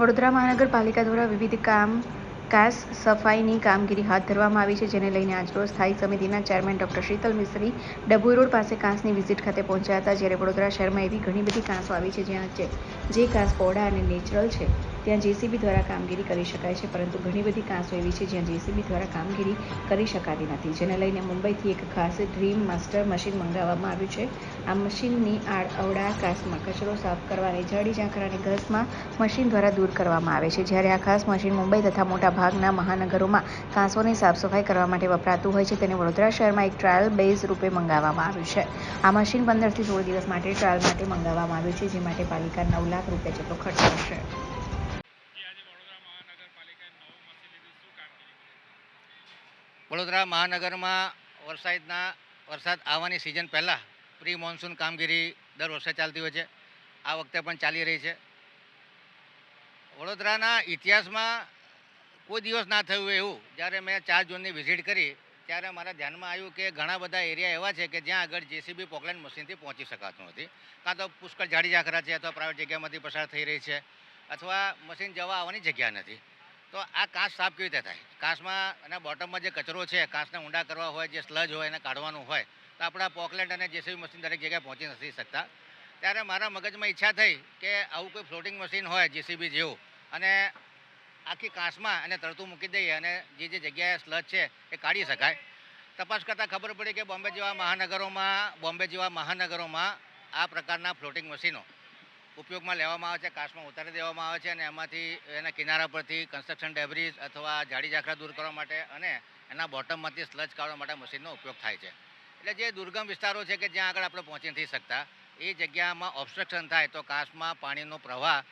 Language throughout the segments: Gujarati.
વડોદરા મહાનગરપાલિકા દ્વારા વિવિધ કામ કાસ સફાઈની કામગીરી હાથ ધરવામાં આવી છે, જેને લઈને આજરોજ સ્થાયી સમિતિના chairman doctor Shital Mishri Dabhoi road પાસે કાંસની વિઝિટ ખાતે પહોંચ્યા હતા, જ્યારે વડોદરા શહેરમાં એવી ઘણી બધી કાંસો આવી છે, જ્યાં જે કાંસ પહોળા અને નેચરલ છે. ત્યાં જેસીબી દ્વારા કામગીરી કરી શકાય છે, પરંતુ ઘણી બધી કાંસો એવી છે જ્યાં જેસીબી દ્વારા કામગીરી કરી શકાતી નથી. જેને લઈને મુંબઈથી એક ખાસ ડ્રીમ માસ્ટર મશીન મંગાવવામાં આવ્યું છે. આ મશીનની આડ અવડા કાંસમાં કચરો સાફ કરવાની, જાડી ઝાંખર ઘસમાં મશીન દ્વારા દૂર કરવામાં આવે છે. જ્યારે આ ખાસ મશીન મુંબઈ તથા મોટા ભાગના મહાનગરોમાં કાંસોની સાફ સફાઈ કરવા માટે વપરાતું હોય છે, તેને વડોદરા શહેરમાં એક ટ્રાયલ બેઝ રૂપે મંગાવવામાં આવ્યું છે. આ મશીન પંદરથી સોળ દિવસ માટે ટ્રાયલ માટે મંગાવવામાં આવ્યું છે, જે માટે પાલિકા નવ લાખ રૂપિયા જેટલો ખર્ચ કરશે. વડોદરા મહાનગરમાં વરસાદના, વરસાદ આવવાની સિઝન પહેલાં પ્રી મોન્સૂન કામગીરી દર વર્ષે ચાલતી હોય છે. આ વખતે પણ ચાલી રહી છે. વડોદરાના ઇતિહાસમાં કોઈ દિવસ ના થયું એવું. જ્યારે મેં ચાર જૂનની વિઝિટ કરી, ત્યારે મારા ધ્યાનમાં આવ્યું કે ઘણા બધા એરિયા એવા છે કે જ્યાં આગળ જેસીબી પોકલેન્ડ મશીનથી પહોંચી શકાતું નથી. કાં તો પુષ્કળ જાડી ઝાખરા છે અથવા પ્રાઇવેટ જગ્યામાંથી પસાર થઈ રહી છે. અથવા મશીન જવા આવવાની જગ્યા નથી. તો આ કાંસ સાફ કેવી રીતે થાય? કાંસમાં અને બોટમમાં જે કચરો છે કાંસને ઊંડા કરવા હોય, જે સ્લજ હોય, એને કાઢવાનું હોય, તો આપણા પોકલેટ અને જેસીબી મશીન દરેક જગ્યાએ પહોંચી નથી શકતા. ત્યારે મારા મગજમાં ઈચ્છા થઈ કે આવું કોઈ ફ્લોટિંગ મશીન હોય, જેસીબી જેવું, અને આખી કાંસમાં એને તરતું મૂકી દઈએ અને જે જે જગ્યાએ સ્લજ છે, એ કાઢી શકાય. તપાસ કરતાં ખબર પડી કે બોમ્બે જેવા મહાનગરોમાં, બોમ્બે જેવા મહાનગરોમાં આ પ્રકારના ફ્લોટિંગ મશીનો ઉપયોગમાં લેવામાં આવે છે કાશમાં ઉતારી દેવામાં આવે છે અને એમાંથી એના કિનારા પરથી કન્સ્ટ્રક્શન ડેબ્રીઝ અથવા જાડી ઝાખરા દૂર કરવા માટે અને એના બોટમમાંથી સ્લજ કાઢવા માટે મશીનનો ઉપયોગ થાય છે. એટલે જે દુર્ગમ વિસ્તારો છે કે જ્યાં આગળ આપણે પહોંચી નથી શકતા, એ જગ્યામાં ઓબ્સ્ટ્રક્શન થાય તો કાશમાં પાણીનો પ્રવાહ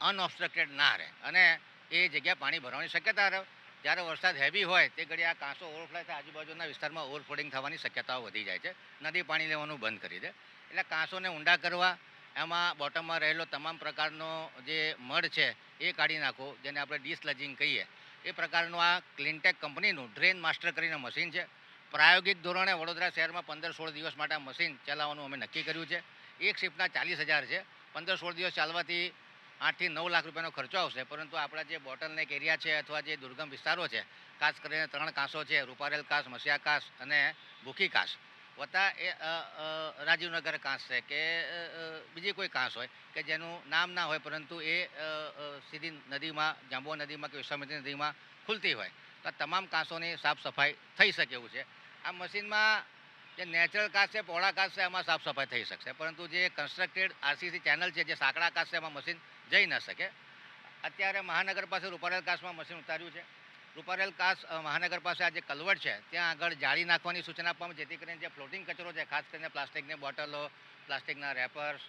અનઓબ્સ્ટ્રક્ટેડ ના રહે અને એ જગ્યા પાણી ભરવાની શક્યતા રહે. જ્યારે વરસાદ હેવી હોય, તે ઘડી આ કાંસો ઓવરફ્લો થાય, આજુબાજુના વિસ્તારમાં ઓવરફ્લોડિંગ થવાની શક્યતાઓ વધી જાય છે. નદી પાણી લેવાનું બંધ કરી દે. એટલે કાંસોને ઊંડા કરવા એમાં બોટમમાં રહેલો તમામ પ્રકારનો જે મડ છે, એ કાઢી નાખો, જેને આપણે ડિસલજિંગ કહીએ. એ પ્રકારનું આ ક્લિનટેક કંપનીનું ડ્રેન માસ્ટર કરીને મશીન છે. પ્રાયોગિક ધોરણે વડોદરા શહેરમાં પંદર સોળ દિવસ માટે મશીન ચલાવવાનું અમે નક્કી કર્યું છે. એક શિફ્ટના ચાલીસ હજાર છે. પંદર સોળ દિવસ ચાલવાથી આઠથી નવ લાખ રૂપિયાનો ખર્ચો આવશે, પરંતુ આપણા જે બોટલનેક એરિયા છે અથવા જે દુર્ગમ વિસ્તારો છે, ખાસ કરીને ત્રણ કાંસો છે, રૂપારેલ કાંસ મસિયા કાંસ અને ભૂખી કાંસ વત્તા એ રાજીવનગર કાંસ છે કે બીજી કોઈ કાંસ હોય કે જેનું નામ ના હોય પરંતુ એ સીધી નદીમાં જાંબુઆ નદીમાં કે વિશ્વામિત્રી નદીમાં ખુલતી હોય. તો તમામ કાંસોની સાફ સફાઈ થઈ શકે એવું છે. આ મશીનમાં જે નેચરલ કાંસ છે, પહોળા કાંસ છે એમાં સાફ સફાઈ થઈ શકશે. પરંતુ જે કન્સ્ટ્રક્ટેડ આરસીસી ચેનલ છે, જે સાંકડા કાંસ છે, એમાં મશીન જઈ ન શકે. અત્યારે મહાનગર પાસે રૂપારેલ કાંસમાં મશીન ઉતાર્યું છે. રૂપારેલ કાસ મહાનગર પાસે આ જે કલવટ છે. ત્યાં આગળ જાળી નાખવાની સૂચના આપવામાં જેથી કરીને જે ફ્લોટિંગ કચરો છે, ખાસ કરીને પ્લાસ્ટિકની બોટલો, પ્લાસ્ટિકના રેપર્સ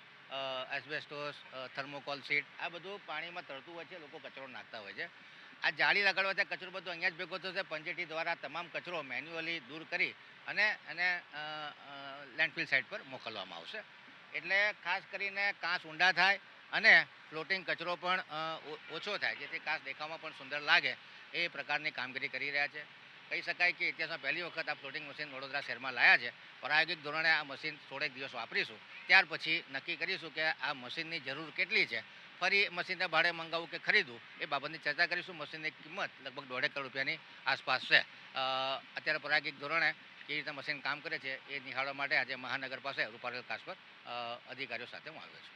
એસ્બેસ્ટોસ થર્મોકોલ સીટ, આ બધું પાણીમાં તરતું હોય છે, લોકો કચરો નાખતા હોય છે. આ જાળી લગાડવાથી કચરો બધો અહીંયા જ ભેગો થશે પંચેટી દ્વારા તમામ કચરો મેન્યુઅલી દૂર કરી અને એને લેન્ડફિલ સાઇટ પર મોકલવામાં આવશે. એટલે ખાસ કરીને કાંસ ઊંડા થાય અને ફ્લોટિંગ કચરો પણ ઓછો થાય, જેથી કાચ દેખાવમાં પણ સુંદર લાગે એ પ્રકારની કામગીરી કરી રહ્યા છે. કહી શકાય કે ઇતિહાસમાં પહેલી વખત આ ફ્લોટિંગ મશીન વડોદરા શહેરમાં લાયા છે. પ્રાયોગિક ધોરણે આ મશીન થોડેક દિવસ વાપરીશું. ત્યાર પછી નક્કી કરીશું કે આ મશીનની જરૂર કેટલી છે. ફરી મશીનને ભાડે મંગાવવું કે ખરીદવું, એ બાબતની ચર્ચા કરીશું. મશીનની કિંમત લગભગ દોઢેક કરોડ રૂપિયાની આસપાસ છે. અત્યારે પ્રાયોગિક ધોરણે કેવી રીતે મશીન કામ કરે છે એ નિહાળવા માટે આજે મહાનગર પાસે રૂપારેલ કાસ પર અધિકારીઓ સાથે હું આવ્યો છું.